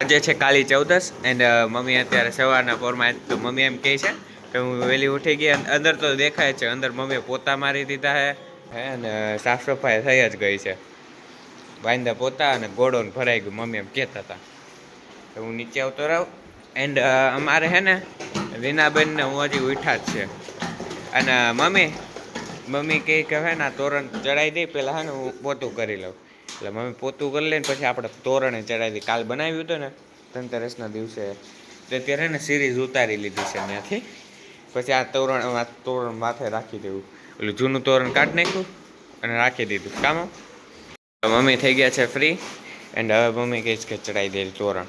આજે છે કાલી ચૌદસ and mummy અત્યારે સવારના પોરમાં તો મમ્મી એમ કહે છે કે હું વહેલી ઉઠી ગઈ, અને અંદર તો દેખાય છે, અંદર મમ્મીએ પોતા મારી દીધા છે હે, અને સાફ સફાઈ થઈ જ ગઈ છે. બાંધા પોતા અને ઘોડોને ભરાઈ ગયું, મમ્મી એમ કહેતા હતા. તો હું નીચે આવતો રહું એન્ડ અમારે હે ને, રીનાબેનને હું હજી ઉઠા જ છે. અને, મમ્મી મમ્મી કહે કે હે ને તોરણ ચડાવી દઈ પહેલાં હે હું પોતું કરી લઉં. એટલે મમ્મી પોતું કરી લઈને પછી આપણે તોરણે ચડાવી. કાલ બનાવ્યું હતું ને, ધનતેરસના દિવસે. તો ત્યારે ને સિરીઝ ઉતારી લીધી છે ત્યાંથી પછી આ તોરણ તોરણ માથે રાખી દેવું. એટલે જૂનું તોરણ કાઢી નાખ્યું અને રાખી દીધું. કામ મમ્મી થઈ ગયા છે ફ્રી એન્ડ હવે મમ્મી કહે છે કે ચડાવી દે તોરણ.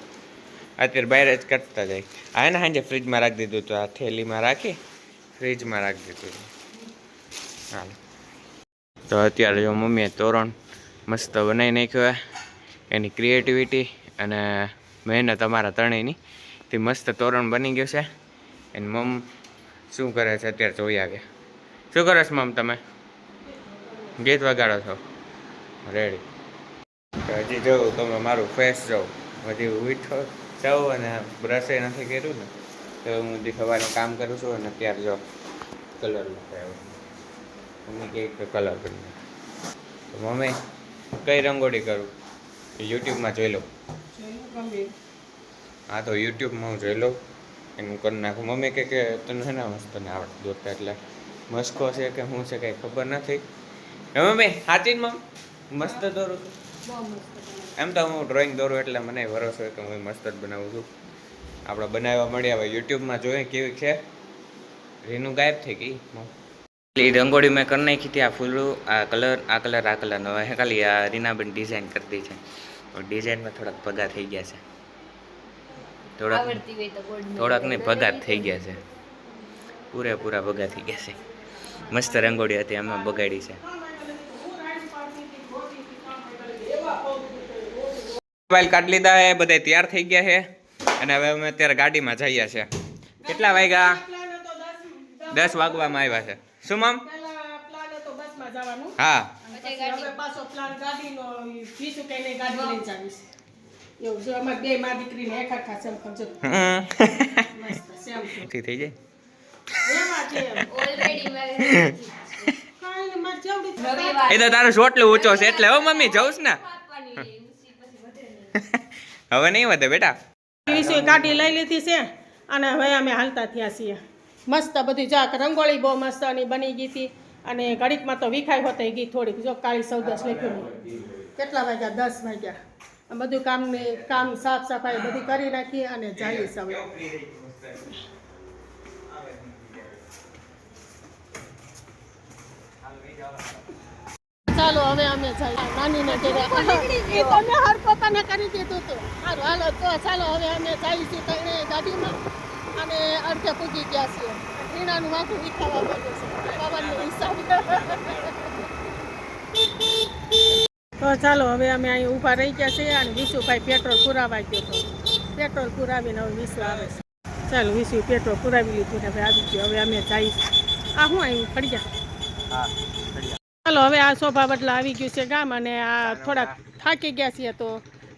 અત્યારે બહાર જ કાઢતા જાય. આ ને સાંજે ફ્રીજમાં રાખી દીધું હતું. આ થેલીમાં રાખી ફ્રીજમાં રાખી દીધું હાલ. તો અત્યારે જો મમ્મીએ તોરણ મસ્ત બનાવી નાખ્યો એની ક્રિએટિવિટી અને મહેનત અમારા ત્રણેયની. તે મસ્ત તોરણ બની ગયું છે. એની મમ શું કરે છે અત્યારે જોઈ આવ્યા. શું કરો છો મમ તમે? ગીત વગાડો છો? રેડી હજી જોઉં તમે મારું ફેસ જોઉં હજી ઉઠો જાઉં અને બ્રશે નથી કર્યું ને, તો હું દેખાવાનું કામ કરું છું અને અત્યારે જો કલર લખાયો મમ્મી કે કલર કરી મમ્મી કઈ રંગોળી કરું? યુટ્યુબમાં જોઈ લઉં. હા તો યુટ્યુબમાં હું જોઈ લઉં. એનું કરી નાખું. મમ્મી કહે કે તને ના મસ્તને મસ્ત ને આવડે દોરતા? એટલે મસ્કો છે કે શું છે કંઈ ખબર નથી. હે મમ્મી જ મમ? મસ્ત દોરું છું. એમ તો હું ડ્રોઈંગ દોરું એટલે મને ભરોસો કે હું મસ્ત જ બનાવું છું. આપણે બનાવવા મળ્યા હવે યુટ્યુબમાં જોઈએ કેવી છે? રીનું ગાયબ થઈ ગઈ. એ રંગોળી મેં કરી નાખી હતી આ ફૂલું આ કલર આ કલર આ કલરનો હે ખાલી આ રીનાબેન ડિઝાઇન કરી દી છે. ડિઝાઇનમાં થોડાક ભગા થઈ ગયા છે. થોડાક થોડાક નહીં ભગા થઈ ગયા છે. પૂરેપૂરા ભગા થઈ ગયા છે. મસ્ત રંગોળી હતી એમાં બગાડી છે. મોબાઈલ કાઢ લીધા છે બધા તૈયાર થઈ ગયા છે અને હવે અમે અત્યારે ગાડીમાં જઈએ છે કેટલા વાગ્યા? દસ વાગવામાં આવ્યા છે. શું મામ હા. પછી ગાડી. હવે પાછો પ્લાન ગાડીનો બીજું કઈ નહીં ગાડી લઈ જાવીશ. એવું છે અમારે બે માં દીકરીને એક આખા સેમ સમજો હમ. મસ્ત સેમ છે. થી થઈ જાય. એમાં છે ઓલરેડી મેં કાંઈ ને મારે જેવડી જ રવિવાર. એ તો તારો સોટલું ઊંચો છે એટલે હો મમ્મી જઉં ને. આપવાની ઊંચી પછી વધે નહીં. હવે નહીં વધે બેટા. વિશે ગાડી લઈ લીધી છે અને હવે અમે હાલતા થયા છીએ. મસ્ત બધી જાક રંગોળી બહુ મસ્તની બની ગઈ હતી. અને ઘડીકમાં તો વિખાઈ હોતે ગઈ થોડીક. જો કાળી સૌદસ લખ્યું કેટલા વાગ્યા? દસ વાગ્યા. બધું કામને કામ સાફ સફાઈ બધી કરી નાખી અને જઈએ હવે ચાલો, હવે અમે જઈએ. નાનીને ઘરે. એ તો હર પોતાને કરી દીધું હતું સારું હાલો તો ચાલો, હવે અમે જઈએ છીએ ગાડીમાં. અને અડધે પૂગી ગયા છીએ. રીણાનું માથું વિખાવા માંડ્યું છે. તો ચાલો હવે અમે અહીં ઊભા રહી ગયા છીએ અને વિશુભાઈ પેટ્રોલ પુરાવા ગયો હતો. પેટ્રોલ પુરાવીને હવે વિશુ આવે છે. ચાલો વિશુ પેટ્રોલ પુરાવી લીધું ને હવે આવી ગયો. હવે અમે જઈએ આ શું અહીં? ફળિયા. ચાલો હવે આ શોભા બદલા આવી ગયું છે ગામ અને આ થોડાક થાકી ગયા છીએ તો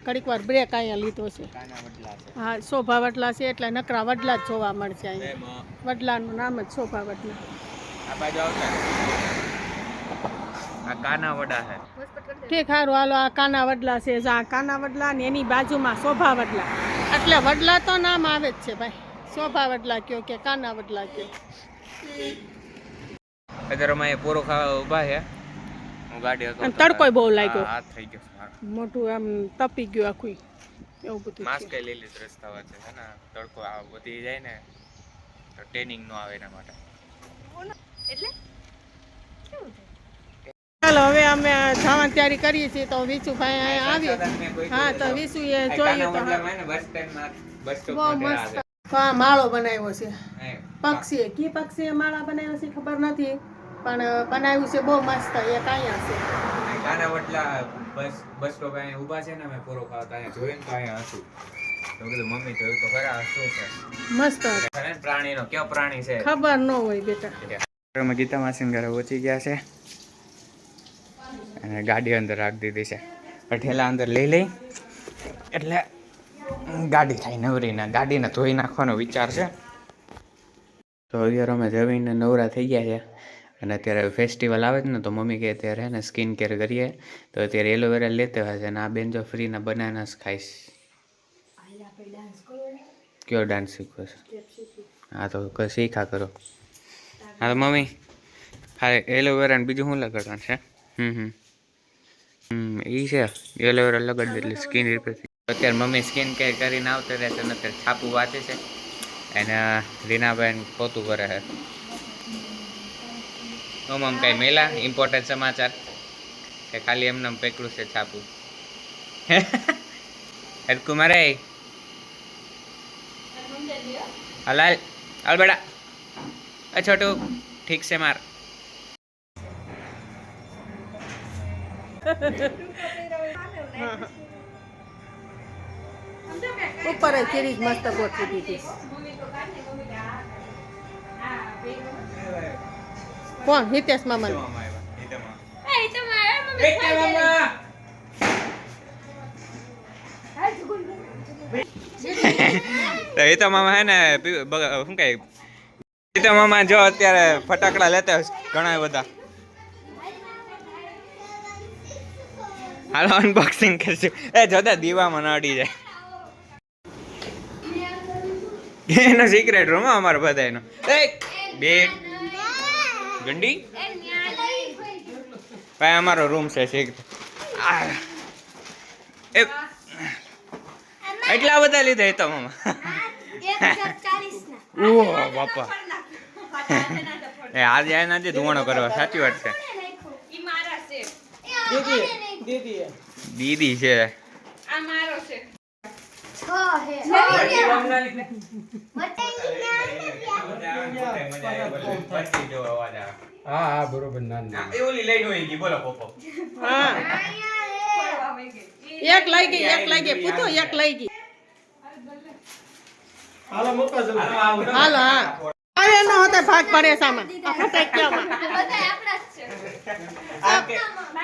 ઘડીક વાર બ્રેક અહીંયા લીધો છે. હા શોભા વડલા છે એટલે નકરા વડલા જ જોવા મળશે અહીંયા. વડલાનું નામ જ શોભા વડલા. ઠીક સારું હાલો આ કાના વડલા છે. આ કાના વડલા ને એની બાજુમાં શોભા વડલા. એટલે વડલા તો નામ આવે જ છે ભાઈ. શોભા વડલા કયો કે કાના વડલા કયો? અત્યારે અમે પૂરો ખાવા ઊભા છે હું ગાડી હતો અને તડકોય બહુ લાગ્યો. હા થઈ ગયો મોટું આમ તપી ગયું આખું એવું બધું માસ્ક લઈ લીધું રસ્તા વચ્ચે છે ને. તડકો આ વધી જાય ને તો ટ્રેનિંગ નો આવે એના માટે. એટલે? ચાલો હવે અમે જવાની તૈયારી કરીએ છીએ તો વિશુભાઈ અહીંયા આવ્યો હા તો વિશુ એ જોયું તો મસ્ત. હા માળો બનાવ્યો છે. પક્ષી કી પક્ષીએ માળા બનાવ્યો છે ખબર નથી. પણ બનાવ્યું છે બહુ મસ્ત એક અહીંયા છે નાના વટલા બસ બસ સ્ટોપ અહીંયા ઊભા છે ને અમે પૂરો ખાવા અહીંયા જોઈને તો અહીંયા હતું તો કીધું મમ્મી જોયું તો ખરા શું છે? મસ્ત. પ્રાણીનો કયો પ્રાણી છે? ખબર ન હોય બેટા. અમે ગીતા માસીન ઘરે પહોંચી ગયા છે. અને ગાડી અંદર રાખી દીધી છે. ઠેલા અંદર લઈ લઈ. એટલે ગાડી થાય નવરીના ગાડીને ધોઈ નાખવાનો વિચાર છે. તો અત્યારે અમે જમીને નવરા થઈ ગયા છે. અને અત્યારે ફેસ્ટિવલ આવે છે ને તો મમ્મી કહે ત્યારે હે ને સ્કિન કેર કરીએ. તો અત્યારે એલોવેરા લેતે હોય છે અને આ બેન જો ફ્રીના બનાનાસ ખાઈશ કયો ડાન્સ શીખવો છે? હા તો ક- શીખા કરો. હા તો મમ્મી હા એલોવેરા ને બીજું શું લગાડવાનું છે? હમ હમ. હમ એ છે એલોવેરા લગાડી એટલે સ્કિન રિપેર અત્યારે મમ્મી સ્કિન કેર કરીને આવતા રહે છે અને અત્યારે છાપું વાંચે છે. અને રીનાબેન પોતું કરે છે. ઓમ આમ કાંઈ મેલા ઇમ્પોર્ટન્ટ સમાચાર. કે ખાલી એમને પેકડું છે છાપું. હરકુ મારે? હલાલ, હાલ બેડા. અ છોટું, ઠીક છે માર. ઉપર જ મસ્ત ગોઠવી દીધી. કોણ? હિતેશ મામા એ તો મારા મમ્મી તો એ તો મામા હે ને શું કહે? એ મામા જો અત્યારે ફટાકડા લેતા ઘણા બધા. હાલો અનબોક્સિંગ કરશું. એ જોતા દીવામાં ન અડી જાય. એનો સિક્રેટ રૂમ અમારો બધા એનો એક બે ગંડી? ભાઈ અમારો રૂમ છે શીખ એ એટલા બધા લીધા એ તો મામા. ઓહો બાપા. એ આજે આને આજે ધુવાણો કરવા. સાચી વાત છે. છે દીદી છે. આ મારો છે. હા હા બરોબર ના ના. હા. એક લઈ ગઈ એક લઈ ગઈ પૂછો એક લઈ ગઈ. હાલો મૂકો છો હાલો હા. હોતે ભાગ પડે સામાં. આ ફટાકિયામાં બધા આપણા જ છે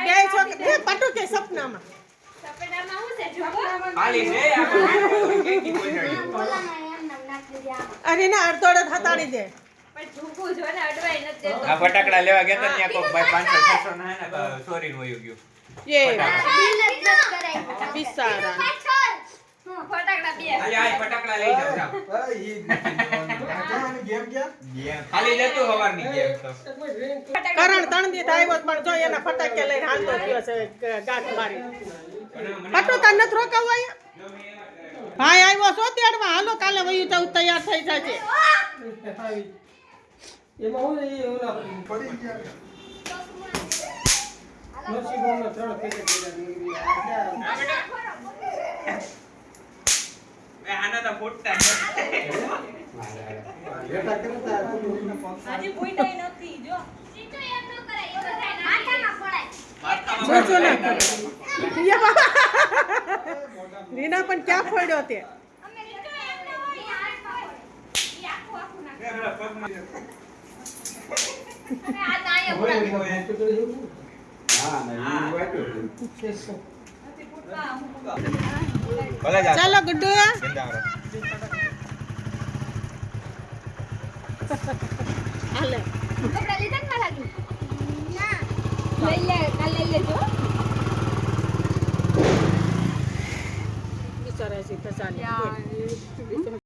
બે છોકરી બે પટુ કે સપનામાં સપેટામાં હું છે જોવો અરે ના અડધોડે હતાડી દે. આ ફટાકડા લેવા ગયા હતા ત્યાં કોક ભાઈ પાંચસો છસો ના હે ને ચોરી નું વયું ગયું. એ બિચારા ફટાકડા બે. આજે આજ ફટાકડા લઈ જાવ જાવ. ખાલી જતું હવારની ગેમ તો. કરણ ત્રણ દી આવ્યો પણ જો એના ફટાકે લઈને હાલતો થયો છે ગાંઠ મારી. પટુ તને નથી રોકાવું અહીંયા? ભાઈ આવ્યો છો તેડવા? હાલો કાલે વયું જવું તૈયાર થઈ જશે એમાં હું એ ઓલા પડી ગયા નસીબોમાં ત્રણ પેકેટ એ આના તો ફૂટતા નથી. ને. રીના પણ ક્યાં ફોડ્યો તે? ચાલો ગુડ્ડુ. હાલે કપડા લીધા ને મારા લઈ લે કાલ લઈ લેજો બિચારા છે ચાલે